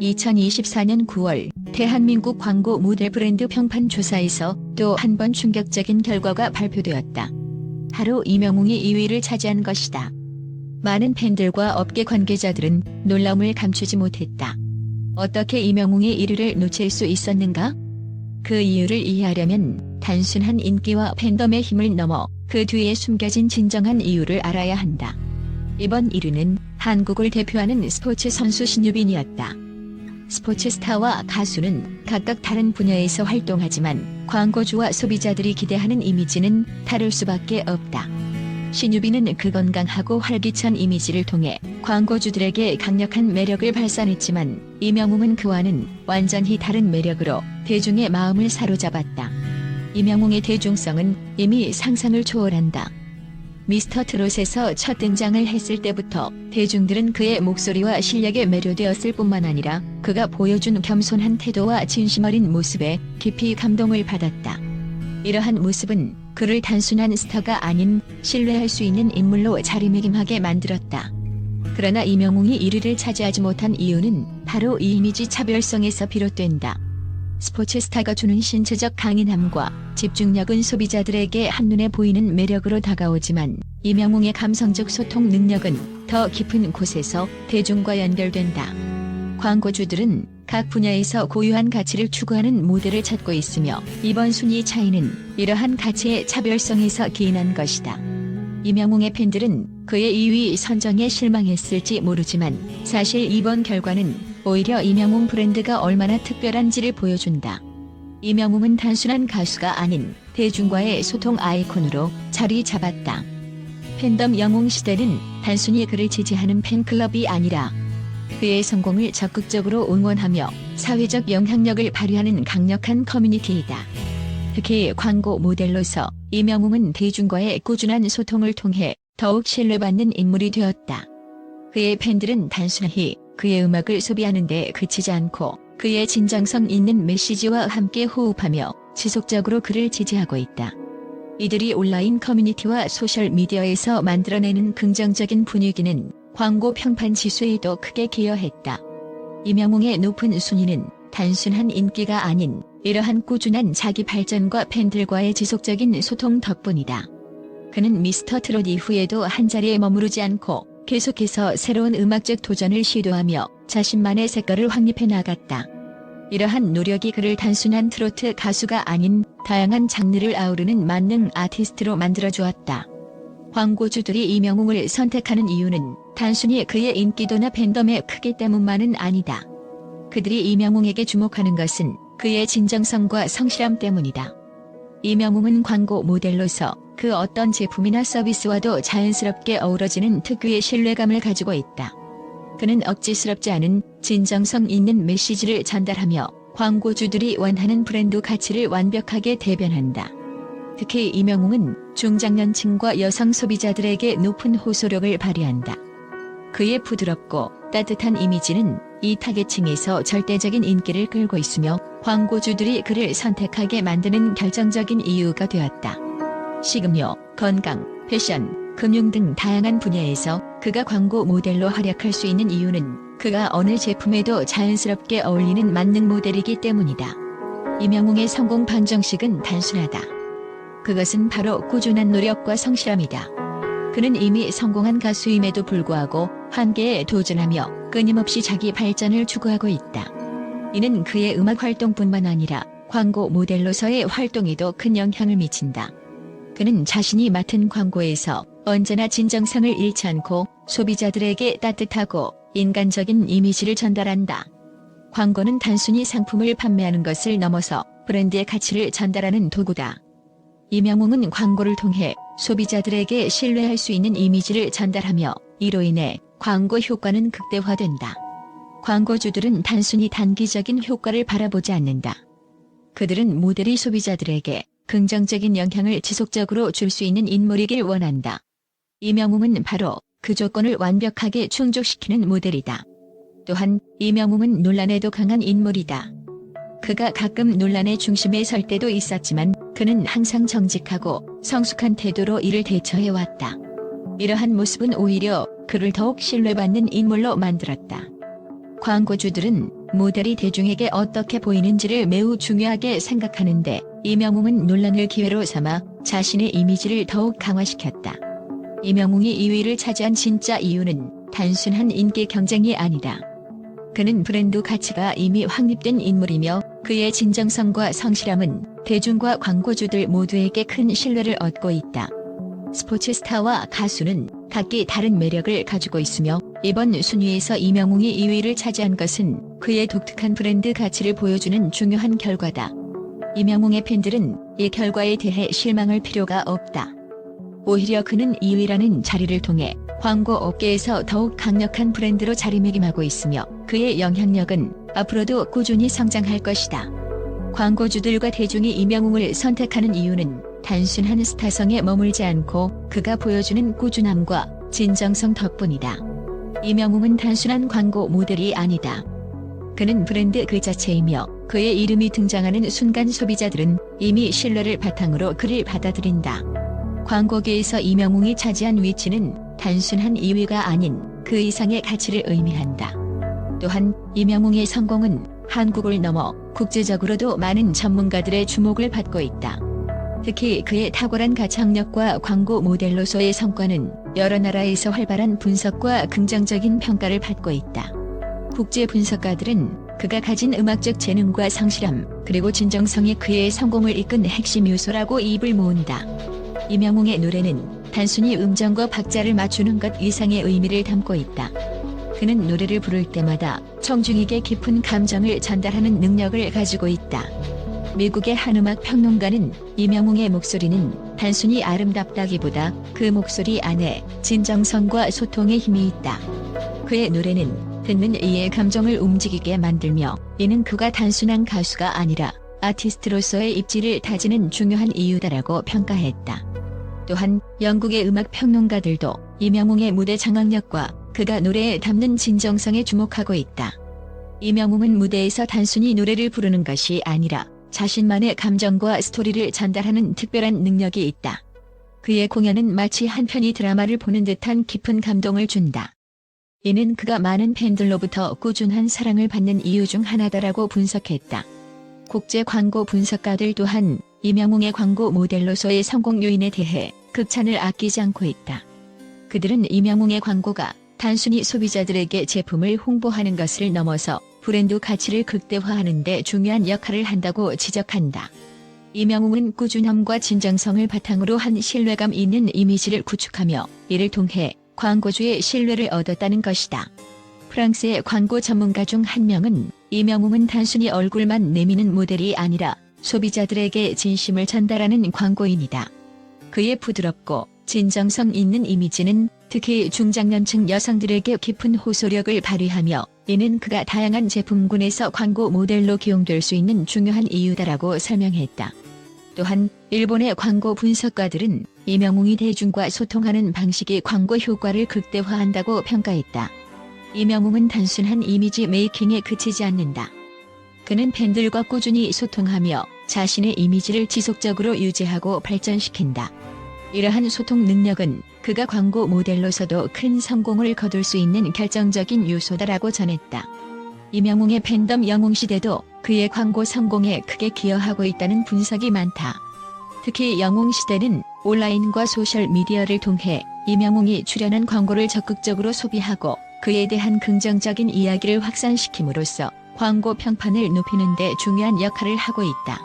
2024년 9월 대한민국 광고 모델 브랜드 평판 조사에서 또 한 번 충격적인 결과가 발표되었다. 하루 이명웅이 2위를 차지한 것이다. 많은 팬들과 업계 관계자들은 놀라움을 감추지 못했다. 어떻게 이명웅이 1위를 놓칠 수 있었는가? 그 이유를 이해하려면 단순한 인기와 팬덤의 힘을 넘어 그 뒤에 숨겨진 진정한 이유를 알아야 한다. 이번 1위는 한국을 대표하는 스포츠 선수 신유빈이었다. 스포츠 스타와 가수는 각각 다른 분야에서 활동하지만 광고주와 소비자들이 기대하는 이미지는 다를 수밖에 없다. 신유빈은 그 건강하고 활기찬 이미지를 통해 광고주들에게 강력한 매력을 발산했지만 이명웅은 그와는 완전히 다른 매력으로 대중의 마음을 사로잡았다. 이명웅의 대중성은 이미 상상을 초월한다. 미스터 트롯에서 첫 등장을 했을 때부터 대중들은 그의 목소리와 실력에 매료되었을 뿐만 아니라 그가 보여준 겸손한 태도와 진심 어린 모습에 깊이 감동을 받았다. 이러한 모습은 그를 단순한 스타가 아닌 신뢰할 수 있는 인물로 자리매김하게 만들었다. 그러나 이명웅이 1위를 차지하지 못한 이유는 바로 이 이미지 차별성에서 비롯된다. 스포츠 스타가 주는 신체적 강인함과 집중력은 소비자들에게 한눈에 보이는 매력으로 다가오지만 이명웅의 감성적 소통 능력은 더 깊은 곳에서 대중과 연결된다. 광고주들은 각 분야에서 고유한 가치를 추구하는 모델을 찾고 있으며 이번 순위 차이는 이러한 가치의 차별성에서 기인한 것이다. 이명웅의 팬들은 그의 2위 선정에 실망했을지 모르지만 사실 이번 결과는 오히려 이명웅 브랜드가 얼마나 특별한지를 보여준다. 이명웅은 단순한 가수가 아닌 대중과의 소통 아이콘으로 자리 잡았다. 팬덤 영웅 시대는 단순히 그를 지지하는 팬클럽이 아니라 그의 성공을 적극적으로 응원하며 사회적 영향력을 발휘하는 강력한 커뮤니티이다. 특히 광고 모델로서 이명웅은 대중과의 꾸준한 소통을 통해 더욱 신뢰받는 인물이 되었다. 그의 팬들은 단순히 그의 음악을 소비하는 데 그치지 않고 그의 진정성 있는 메시지와 함께 호흡하며 지속적으로 그를 지지하고 있다. 이들이 온라인 커뮤니티와 소셜미디어에서 만들어내는 긍정적인 분위기는 광고 평판 지수에도 크게 기여했다. 이명웅의 높은 순위는 단순한 인기가 아닌 이러한 꾸준한 자기 발전과 팬들과의 지속적인 소통 덕분이다. 그는 미스터 트롯 이후에도 한 자리에 머무르지 않고 계속해서 새로운 음악적 도전을 시도하며 자신만의 색깔을 확립해 나갔다. 이러한 노력이 그를 단순한 트로트 가수가 아닌 다양한 장르를 아우르는 만능 아티스트로 만들어 주었다. 광고주들이 이명웅을 선택하는 이유는 단순히 그의 인기도나 팬덤의 크기 때문만은 아니다. 그들이 이명웅에게 주목하는 것은 그의 진정성과 성실함 때문이다. 이명웅은 광고 모델로서 그 어떤 제품이나 서비스와도 자연스럽게 어우러지는 특유의 신뢰감을 가지고 있다. 그는 억지스럽지 않은 진정성 있는 메시지를 전달하며 광고주들이 원하는 브랜드 가치를 완벽하게 대변한다. 특히 이명웅은 중장년층과 여성 소비자들에게 높은 호소력을 발휘한다. 그의 부드럽고 따뜻한 이미지는 이 타겟층에서 절대적인 인기를 끌고 있으며 광고주들이 그를 선택하게 만드는 결정적인 이유가 되었다. 식음료, 건강, 패션, 금융 등 다양한 분야에서 그가 광고 모델로 활약할 수 있는 이유는 그가 어느 제품에도 자연스럽게 어울리는 만능 모델이기 때문이다. 이명웅의 성공 판정식은 단순하다. 그것은 바로 꾸준한 노력과 성실함이다. 그는 이미 성공한 가수임에도 불구하고 한계에 도전하며 끊임없이 자기 발전을 추구하고 있다. 이는 그의 음악 활동뿐만 아니라 광고 모델로서의 활동에도 큰 영향을 미친다. 그는 자신이 맡은 광고에서 언제나 진정성을 잃지 않고 소비자들에게 따뜻하고 인간적인 이미지를 전달한다. 광고는 단순히 상품을 판매하는 것을 넘어서 브랜드의 가치를 전달하는 도구다. 이명웅은 광고를 통해 소비자들에게 신뢰할 수 있는 이미지를 전달하며 이로 인해 광고 효과는 극대화된다. 광고주들은 단순히 단기적인 효과를 바라보지 않는다. 그들은 모델이 소비자들에게 긍정적인 영향을 지속적으로 줄 수 있는 인물이길 원한다. 이명웅은 바로 그 조건을 완벽하게 충족시키는 모델이다. 또한 이명웅은 논란에도 강한 인물이다. 그가 가끔 논란의 중심에 설 때도 있었지만 그는 항상 정직하고 성숙한 태도로 이를 대처해왔다. 이러한 모습은 오히려 그를 더욱 신뢰받는 인물로 만들었다. 광고주들은 모델이 대중에게 어떻게 보이는지를 매우 중요하게 생각하는데 이명웅은 논란을 기회로 삼아 자신의 이미지를 더욱 강화시켰다. 이명웅이 2위를 차지한 진짜 이유는 단순한 인기 경쟁이 아니다. 그는 브랜드 가치가 이미 확립된 인물이며 그의 진정성과 성실함은 대중과 광고주들 모두에게 큰 신뢰를 얻고 있다. 스포츠 스타와 가수는 각기 다른 매력을 가지고 있으며 이번 순위에서 이명웅이 2위를 차지한 것은 그의 독특한 브랜드 가치를 보여주는 중요한 결과다. 이명웅의 팬들은 이 결과에 대해 실망할 필요가 없다. 오히려 그는 2위라는 자리를 통해 광고 업계에서 더욱 강력한 브랜드로 자리매김하고 있으며 그의 영향력은 앞으로도 꾸준히 성장할 것이다. 광고주들과 대중이 이명웅을 선택하는 이유는 단순한 스타성에 머물지 않고 그가 보여주는 꾸준함과 진정성 덕분이다. 이명웅은 단순한 광고 모델이 아니다. 그는 브랜드 그 자체이며 그의 이름이 등장하는 순간 소비자들은 이미 신뢰를 바탕으로 그를 받아들인다. 광고계에서 이명웅이 차지한 위치는 단순한 2위가 아닌 그 이상의 가치를 의미한다. 또한 이명웅의 성공은 한국을 넘어 국제적으로도 많은 전문가들의 주목을 받고 있다. 특히 그의 탁월한 가창력과 광고 모델로서의 성과는 여러 나라에서 활발한 분석과 긍정적인 평가를 받고 있다. 국제 분석가들은 그가 가진 음악적 재능과 성실함, 그리고 진정성이 그의 성공을 이끈 핵심 요소라고 입을 모은다. 이명웅의 노래는 단순히 음정과 박자를 맞추는 것 이상의 의미를 담고 있다. 그는 노래를 부를 때마다 청중에게 깊은 감정을 전달하는 능력을 가지고 있다. 미국의 한 음악 평론가는 이명웅의 목소리는 단순히 아름답다기보다 그 목소리 안에 진정성과 소통의 힘이 있다. 그의 노래는 듣는 이의 감정을 움직이게 만들며 이는 그가 단순한 가수가 아니라 아티스트로서의 입지를 다지는 중요한 이유다라고 평가했다. 또한 영국의 음악 평론가들도 이명웅의 무대 장악력과 그가 노래에 담는 진정성에 주목하고 있다. 이명웅은 무대에서 단순히 노래를 부르는 것이 아니라 자신만의 감정과 스토리를 전달하는 특별한 능력이 있다. 그의 공연은 마치 한 편의 드라마를 보는 듯한 깊은 감동을 준다. 이는 그가 많은 팬들로부터 꾸준한 사랑을 받는 이유 중 하나다라고 분석했다. 국제 광고 분석가들 또한 이명웅의 광고 모델로서의 성공 요인에 대해 극찬을 아끼지 않고 있다. 그들은 이명웅의 광고가 단순히 소비자들에게 제품을 홍보하는 것을 넘어서 브랜드 가치를 극대화하는 데 중요한 역할을 한다고 지적한다. 이명웅은 꾸준함과 진정성을 바탕으로 한 신뢰감 있는 이미지를 구축하며 이를 통해 광고주의 신뢰를 얻었다는 것이다. 프랑스의 광고 전문가 중 한 명은 이명웅은 단순히 얼굴만 내미는 모델이 아니라 소비자들에게 진심을 전달하는 광고인이다. 그의 부드럽고 진정성 있는 이미지는 특히 중장년층 여성들에게 깊은 호소력을 발휘하며 이는 그가 다양한 제품군에서 광고 모델로 기용될 수 있는 중요한 이유다라고 설명했다. 또한 일본의 광고 분석가들은 이명웅이 대중과 소통하는 방식이 광고 효과를 극대화한다고 평가했다. 이명웅은 단순한 이미지 메이킹에 그치지 않는다. 그는 팬들과 꾸준히 소통하며 자신의 이미지를 지속적으로 유지하고 발전시킨다. 이러한 소통 능력은 그가 광고 모델로서도 큰 성공을 거둘 수 있는 결정적인 요소다라고 전했다. 이명웅의 팬덤 영웅시대도 그의 광고 성공에 크게 기여하고 있다는 분석이 많다. 특히 영웅시대는 온라인과 소셜미디어를 통해 이명웅이 출연한 광고를 적극적으로 소비하고 그에 대한 긍정적인 이야기를 확산시킴으로써 광고 평판을 높이는 데 중요한 역할을 하고 있다.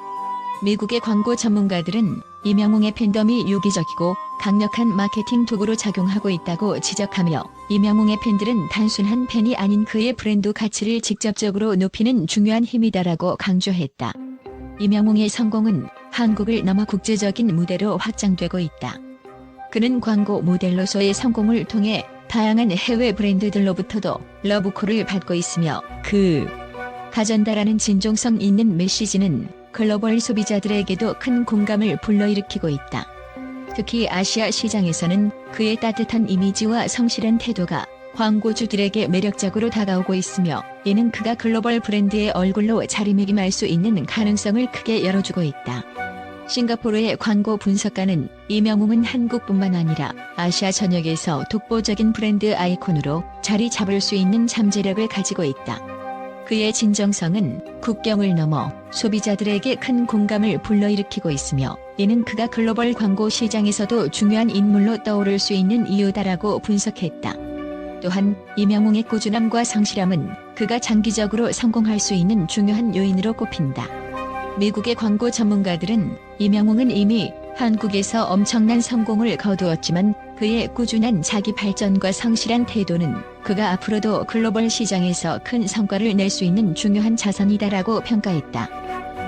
미국의 광고 전문가들은 이명웅의 팬덤이 유기적이고 강력한 마케팅 도구로 작용하고 있다고 지적하며 이명웅의 팬들은 단순한 팬이 아닌 그의 브랜드 가치를 직접적으로 높이는 중요한 힘이다라고 강조했다. 이명웅의 성공은 한국을 넘어 국제적인 무대로 확장되고 있다. 그는 광고 모델로서의 성공을 통해 다양한 해외 브랜드들로부터도 러브콜을 받고 있으며 그 가전다라는 진정성 있는 메시지는 글로벌 소비자들에게도 큰 공감을 불러일으키고 있다. 특히 아시아 시장에서는 그의 따뜻한 이미지와 성실한 태도가 광고주들에게 매력적으로 다가오고 있으며 이는 그가 글로벌 브랜드의 얼굴로 자리매김할 수 있는 가능성을 크게 열어주고 있다. 싱가포르의 광고 분석가는 이명웅은 한국뿐만 아니라 아시아 전역에서 독보적인 브랜드 아이콘으로 자리 잡을 수 있는 잠재력을 가지고 있다. 그의 진정성은 국경을 넘어 소비자들에게 큰 공감을 불러일으키고 있으며 이는 그가 글로벌 광고 시장에서도 중요한 인물로 떠오를 수 있는 이유다라고 분석했다. 또한 이명웅의 꾸준함과 성실함은 그가 장기적으로 성공할 수 있는 중요한 요인으로 꼽힌다. 미국의 광고 전문가들은 이명웅은 이미 한국에서 엄청난 성공을 거두었지만 그의 꾸준한 자기 발전과 성실한 태도는 그가 앞으로도 글로벌 시장에서 큰 성과를 낼 수 있는 중요한 자산이다라고 평가했다.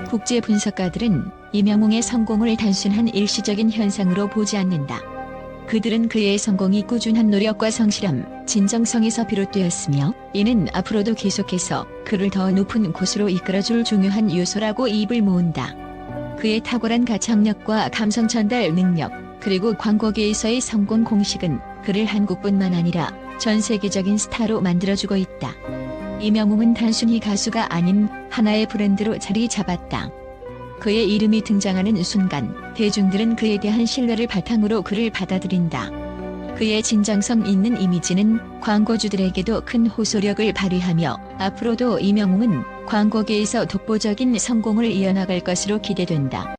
국제 분석가들은 이명웅의 성공을 단순한 일시적인 현상으로 보지 않는다. 그들은 그의 성공이 꾸준한 노력과 성실함, 진정성에서 비롯되었으며 이는 앞으로도 계속해서 그를 더 높은 곳으로 이끌어줄 중요한 요소라고 입을 모은다. 그의 탁월한 가창력과 감성 전달 능력, 그리고 광고계에서의 성공 공식은 그를 한국뿐만 아니라 전 세계적인 스타로 만들어주고 있다. 이명웅은 단순히 가수가 아닌 하나의 브랜드로 자리 잡았다. 그의 이름이 등장하는 순간 대중들은 그에 대한 신뢰를 바탕으로 그를 받아들인다. 그의 진정성 있는 이미지는 광고주들에게도 큰 호소력을 발휘하며 앞으로도 이명웅은 광고계에서 독보적인 성공을 이어나갈 것으로 기대된다.